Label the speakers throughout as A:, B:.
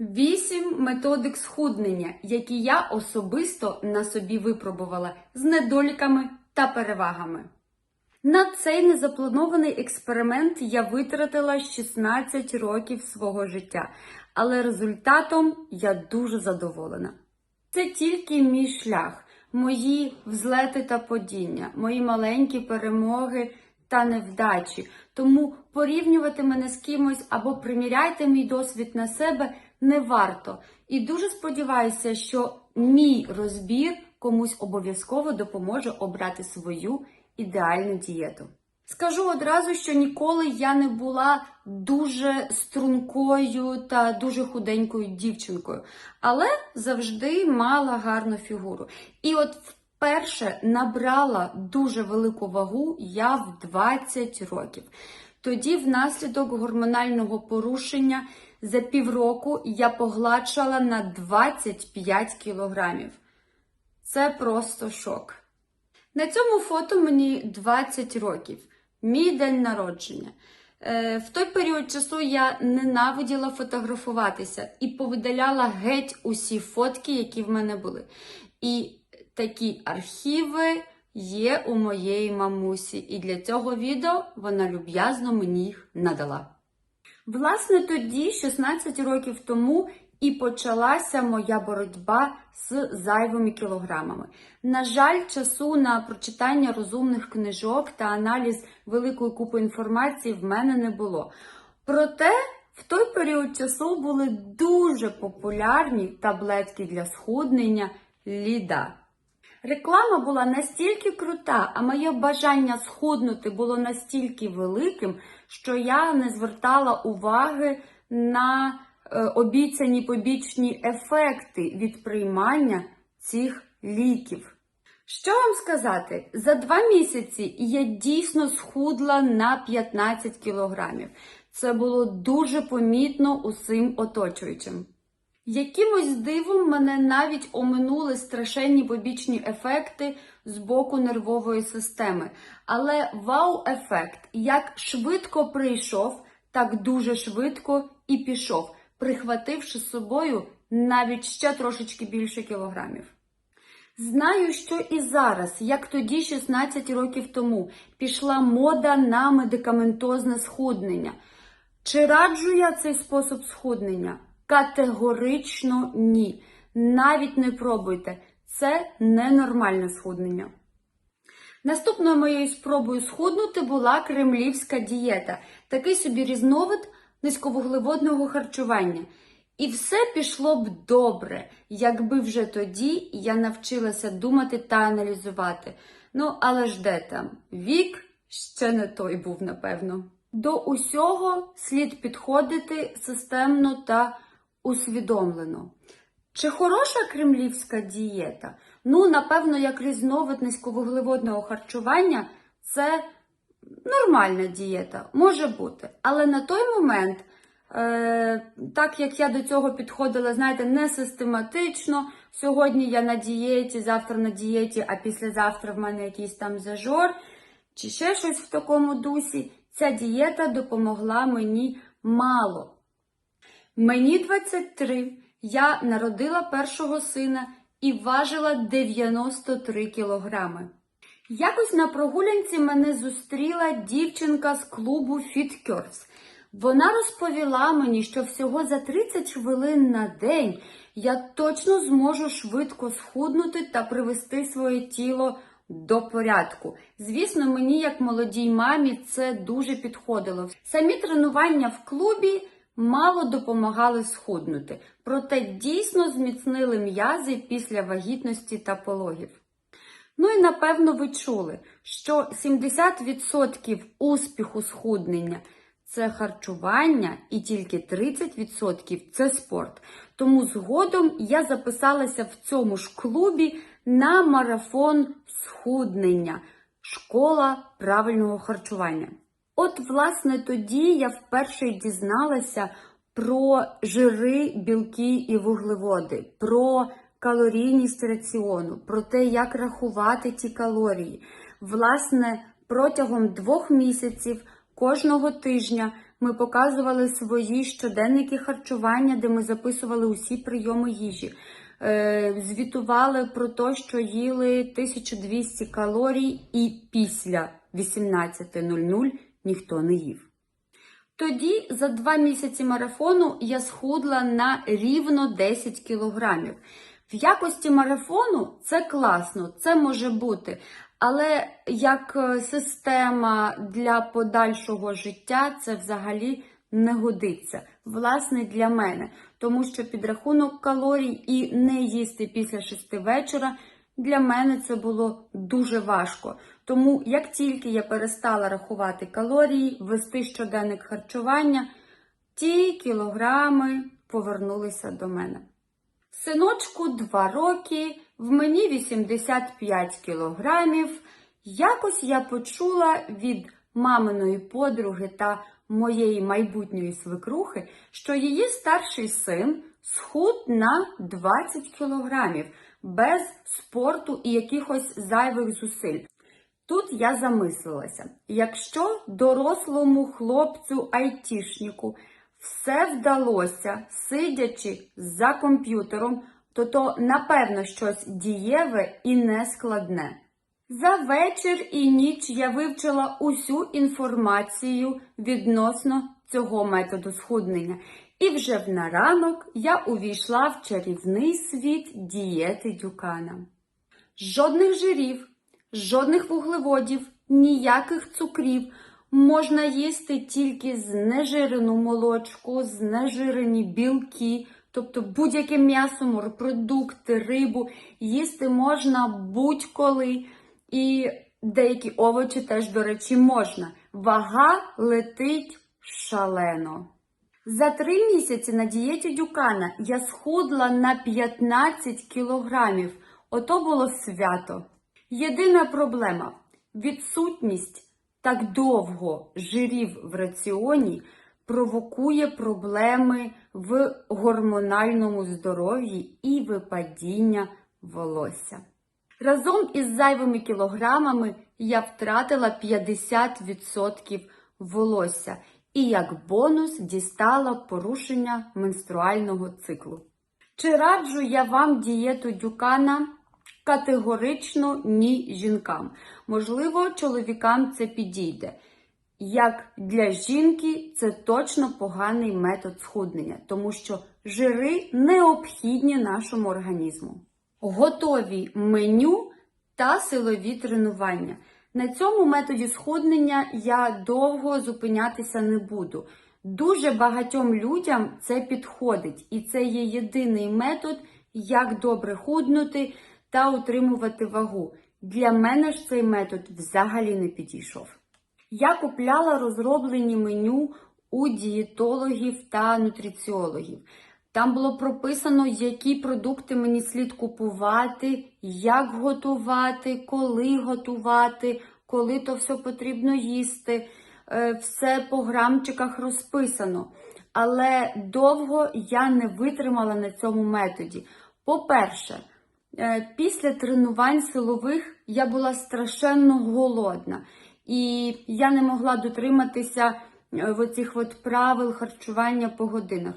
A: Вісім методик схуднення, які я особисто на собі випробувала з недоліками та перевагами. На цей незапланований експеримент я витратила 16 років свого життя, але результатом я дуже задоволена. Це тільки мій шлях, мої взлети та падіння, мої маленькі перемоги та невдачі. Тому порівнювати мене з кимось або приміряйте мій досвід на себе не варто. І дуже сподіваюся, що мій розбір комусь обов'язково допоможе обрати свою ідеальну дієту. Скажу одразу, що ніколи я не була дуже стрункою та дуже худенькою дівчинкою, але завжди мала гарну фігуру. І от вперше набрала дуже велику вагу я в 20 років. Тоді, внаслідок гормонального порушення, за півроку я погладшала на 25 кілограмів. Це просто шок. На цьому фото мені 20 років, мій день народження. Е, в той період часу я ненавиділа фотографуватися і повидаляла геть усі фотки, які в мене були. І такі архіви є у моєї мамусі, і для цього відео вона люб'язно мені їх надала. Власне, тоді, 16 років тому, і почалася моя боротьба з зайвими кілограмами. На жаль, часу на прочитання розумних книжок та аналіз великої купи інформації в мене не було. Проте в той період часу були дуже популярні таблетки для схуднення Ліда. Реклама була настільки крута, а моє бажання схуднути було настільки великим, що я не звертала уваги на е, обіцяні побічні ефекти від приймання цих ліків. Що вам сказати? За два місяці я дійсно схудла на 15 кілограмів. Це було дуже помітно усім оточуючим. Якимось дивом мене навіть оминули страшенні побічні ефекти з боку нервової системи. Але вау-ефект як швидко прийшов, так дуже швидко і пішов, прихвативши з собою навіть ще трошечки більше кілограмів. Знаю, що і зараз, як тоді, 16 років тому, пішла мода на медикаментозне схуднення. Чи раджу я цей спосіб схуднення? Категорично ні. Навіть не пробуйте. Це ненормальне схуднення. Наступною моєю спробою схуднути була кремлівська дієта, такий собі різновид низьковуглеводного харчування. І все пішло б добре, якби вже тоді я навчилася думати та аналізувати. Ну, але ж де там? Вік ще не той був, напевно. До усього слід підходити системно та усвідомлено. Чи хороша кремлівська дієта? Ну, напевно, як різновид низьковуглеводного харчування, це нормальна дієта, може бути. Але на той момент, е, так як я до цього підходила, знаєте, не систематично, сьогодні я на дієті, завтра на дієті, а післязавтра в мене якийсь там зажор, чи ще щось в такому дусі, ця дієта допомогла мені мало. Мені 23. Я народила першого сина і важила 93 кілограми. Якось на прогулянці мене зустріла дівчинка з клубу Fit Curves. Вона розповіла мені, що всього за 30 хвилин на день я точно зможу швидко схуднути та привести своє тіло до порядку. Звісно, мені, як молодій мамі, це дуже підходило. Самі тренування в клубі мало допомагали схуднути, проте дійсно зміцнили м'язи після вагітності та пологів. Ну і напевно ви чули, що 70% успіху схуднення це харчування і тільки 30% це спорт. Тому згодом я записалася в цьому ж клубі на марафон схуднення, школа правильного харчування. От, власне, тоді я вперше дізналася про жири, білки і вуглеводи, про калорійність раціону, про те, як рахувати ті калорії. Власне, протягом двох місяців кожного тижня Ми показували свої щоденники харчування, де ми записували усі прийоми їжі. Е, звітували про те, що їли 1200 калорій, і після 18.00 ніхто не їв. Тоді за два місяці марафону я схудла на рівно 10 кілограмів. В якості марафону це класно, це може бути. Але як е, система для подальшого життя це взагалі не годиться. Власне, для мене. Тому що підрахунок калорій і не їсти після шести вечора для мене це було дуже важко. Тому як тільки я перестала рахувати калорії, вести щоденник харчування, ті кілограми повернулися до мене. Синочку 2 роки, в мені 85 кілограмів. Якось я почула від маминої подруги та моєї майбутньої свекрухи, що її старший син схуд на 20 кілограмів без спорту і якихось зайвих зусиль. Тут я замислилася: якщо дорослому хлопцю айтішнику все вдалося, сидячи за комп'ютером, то то напевно щось дієве і нескладне. За вечір і ніч я вивчила усю інформацію відносно цього методу схуднення. І вже в на ранок я увійшла в чарівний світ дієти дюкана. Жодних жирів, жодних вуглеводів, ніяких цукрів. Можна їсти тільки знежирену молочку, знежирені білки, тобто будь-яке м'ясо, морепродукти, рибу. Їсти можна будь-коли. І деякі овочі теж, до речі, можна. Вага летить шалено. За три місяці на дієті Дюкана я схудла на 15 кілограмів. Ото було свято. Єдина проблема відсутність так довго жирів в раціоні провокує проблеми в гормональному здоров'ї і випадіння волосся. Разом із зайвими кілограмами я втратила 50% волосся і як бонус дістала порушення менструального циклу. Чи раджу я вам дієту дюкана? Категорично ні жінкам. Можливо, чоловікам це підійде. Як для жінки, це точно поганий метод схуднення, тому що жири необхідні нашому організму. Готові меню та силові тренування. На цьому методі схуднення я довго зупинятися не буду. Дуже багатьом людям це підходить, і це є єдиний метод, як добре худнути та утримувати вагу. Для мене ж цей метод взагалі не підійшов. Я купляла розроблені меню у дієтологів та нутриціологів. Там було прописано, які продукти мені слід купувати, як готувати, коли готувати, коли то все потрібно їсти. Е, Все по грамчиках розписано. Але довго я не витримала на цьому методі. По-перше, е, після тренувань силових я була страшенно голодна. І я не могла дотриматися е, оцих от правил харчування по годинах.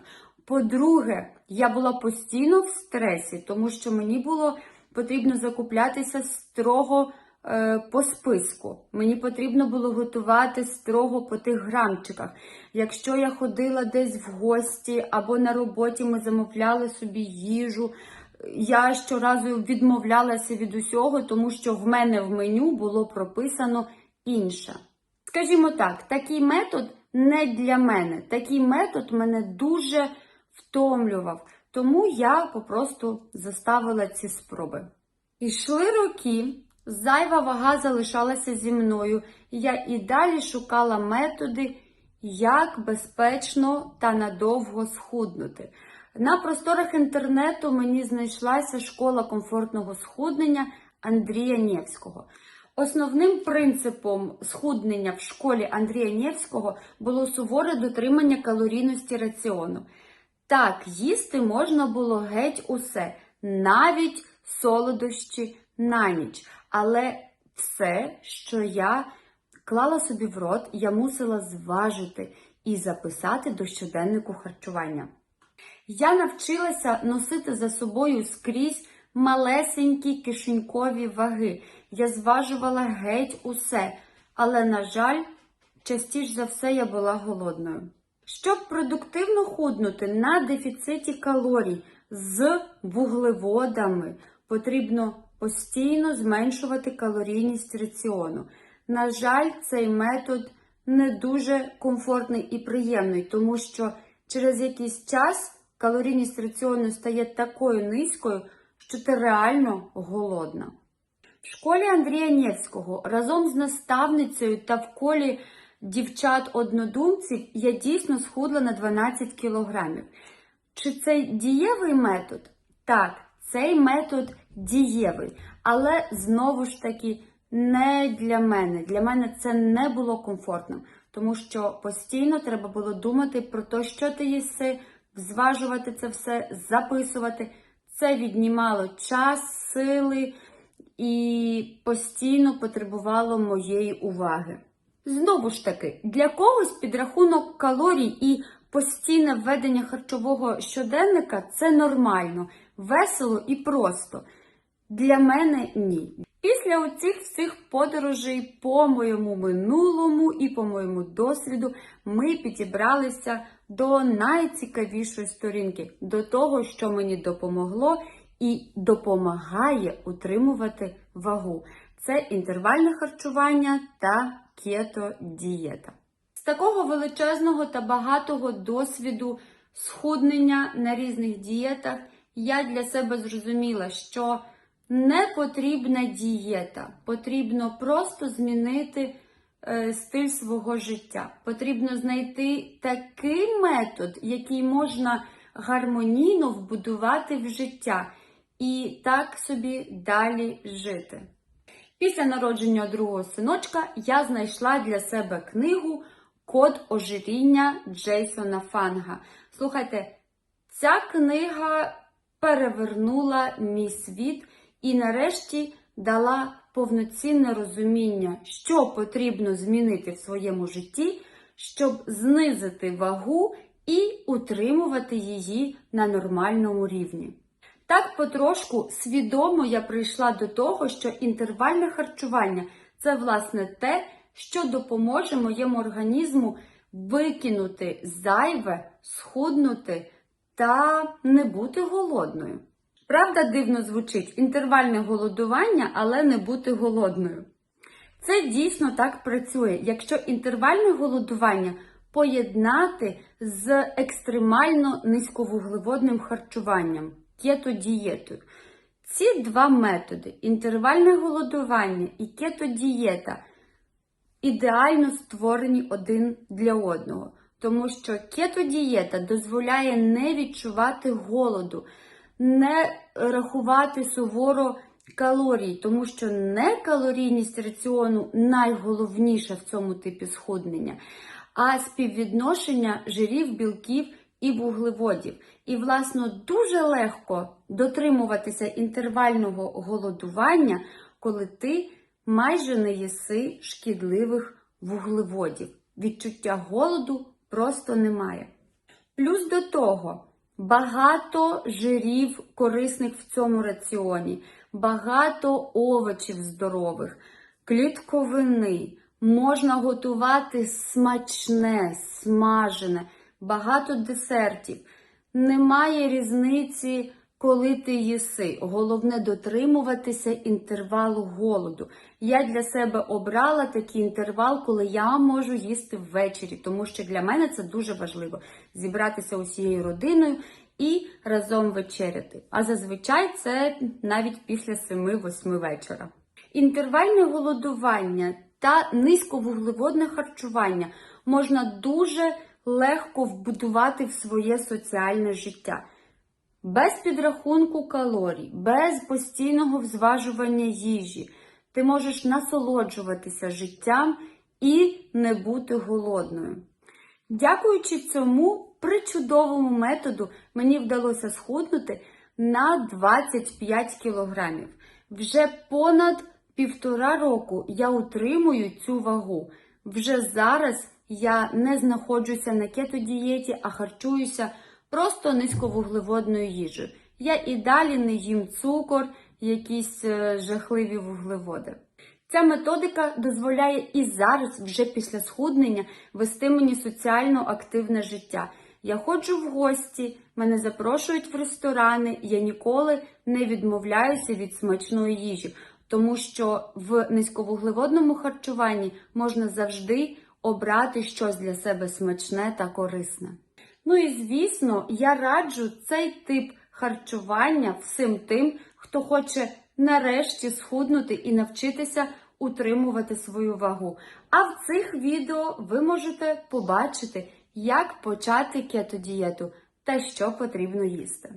A: По-друге, я була постійно в стресі, тому що мені було потрібно закуплятися строго е, по списку. Мені потрібно було готувати строго по тих грамчиках. Якщо я ходила десь в гості або на роботі ми замовляли собі їжу, я щоразу відмовлялася від усього, тому що в мене в меню було прописано інше. Скажімо так, такий метод не для мене. Такий метод мене дуже втомлював, тому я попросту заставила ці спроби. Ішли роки, зайва вага залишалася зі мною, я і далі шукала методи, як безпечно та надовго схуднути. На просторах інтернету мені знайшлася школа комфортного схуднення Андрія Нєвського. Основним принципом схуднення в школі Андрія Нєвського було суворе дотримання калорійності раціону. Так, їсти можна було геть усе, навіть солодощі на ніч. Але все, що я клала собі в рот, я мусила зважити і записати до щоденнику харчування. Я навчилася носити за собою скрізь малесенькі кишенькові ваги. Я зважувала геть усе, але, на жаль, частіше за все я була голодною. Щоб продуктивно худнути на дефіциті калорій з вуглеводами, потрібно постійно зменшувати калорійність раціону. На жаль, цей метод не дуже комфортний і приємний, тому що через якийсь час калорійність раціону стає такою низькою, що ти реально голодна. В школі Андрія Нєвського разом з наставницею та в колі дівчат-однодумців я дійсно схудла на 12 кілограмів. Чи це дієвий метод? Так, цей метод дієвий, але знову ж таки не для мене. Для мене це не було комфортно, тому що постійно треба було думати про те, що ти їси, зважувати це все, записувати. Це віднімало час, сили і постійно потребувало моєї уваги. Знову ж таки, для когось підрахунок калорій і постійне введення харчового щоденника це нормально, весело і просто. Для мене ні. Після оцих всіх подорожей по моєму минулому і по моєму досвіду ми підібралися до найцікавішої сторінки, до того, що мені допомогло і допомагає утримувати вагу. Це інтервальне харчування та кето-дієта. З такого величезного та багатого досвіду схуднення на різних дієтах я для себе зрозуміла, що не потрібна дієта, потрібно просто змінити е, стиль свого життя. Потрібно знайти такий метод, який можна гармонійно вбудувати в життя і так собі далі жити. Після народження другого синочка я знайшла для себе книгу Код ожиріння Джейсона Фанга. Слухайте, ця книга перевернула мій світ і нарешті дала повноцінне розуміння, що потрібно змінити в своєму житті, щоб знизити вагу і утримувати її на нормальному рівні. Так потрошку свідомо я прийшла до того, що інтервальне харчування це власне те, що допоможе моєму організму викинути зайве, схуднути та не бути голодною. Правда, дивно звучить інтервальне голодування, але не бути голодною. Це дійсно так працює, якщо інтервальне голодування поєднати з екстремально низьковуглеводним харчуванням, кетодієтою. Ці два методи інтервальне голодування і кетодієта ідеально створені один для одного, тому що кетодієта дозволяє не відчувати голоду, не рахувати суворо калорій, тому що некалорійність раціону найголовніша в цьому типі схуднення, а співвідношення жирів, білків і вуглеводів. І, власно, дуже легко дотримуватися інтервального голодування, коли ти майже не їси шкідливих вуглеводів. Відчуття голоду просто немає. Плюс до того, багато жирів корисних в цьому раціоні, багато овочів здорових, клітковини. Можна готувати смачне, смажене, багато десертів. Немає різниці, коли ти їси. Головне дотримуватися інтервалу голоду. Я для себе обрала такий інтервал, коли я можу їсти ввечері, тому що для мене це дуже важливо зібратися усією родиною і разом вечеряти. А зазвичай це навіть після 7-8 вечора. Інтервальне голодування та низьковуглеводне харчування можна дуже легко вбудувати в своє соціальне життя. Без підрахунку калорій, без постійного взважування їжі. Ти можеш насолоджуватися життям і не бути голодною. Дякуючи цьому причудовому методу, мені вдалося схуднути на 25 кілограмів. Вже понад півтора року я утримую цю вагу. Вже зараз я не знаходжуся на кетодієті, а харчуюся просто низьковуглеводною їжею. Я і далі не їм цукор, якісь е, жахливі вуглеводи. Ця методика дозволяє і зараз, вже після схуднення, вести мені соціально активне життя. Я ходжу в гості, мене запрошують в ресторани, я ніколи не відмовляюся від смачної їжі, тому що в низьковуглеводному харчуванні можна завжди обрати щось для себе смачне та корисне. Ну і звісно, я раджу цей тип харчування всім тим, хто хоче нарешті схуднути і навчитися утримувати свою вагу. А в цих відео ви можете побачити, як почати кетодієту та що потрібно їсти.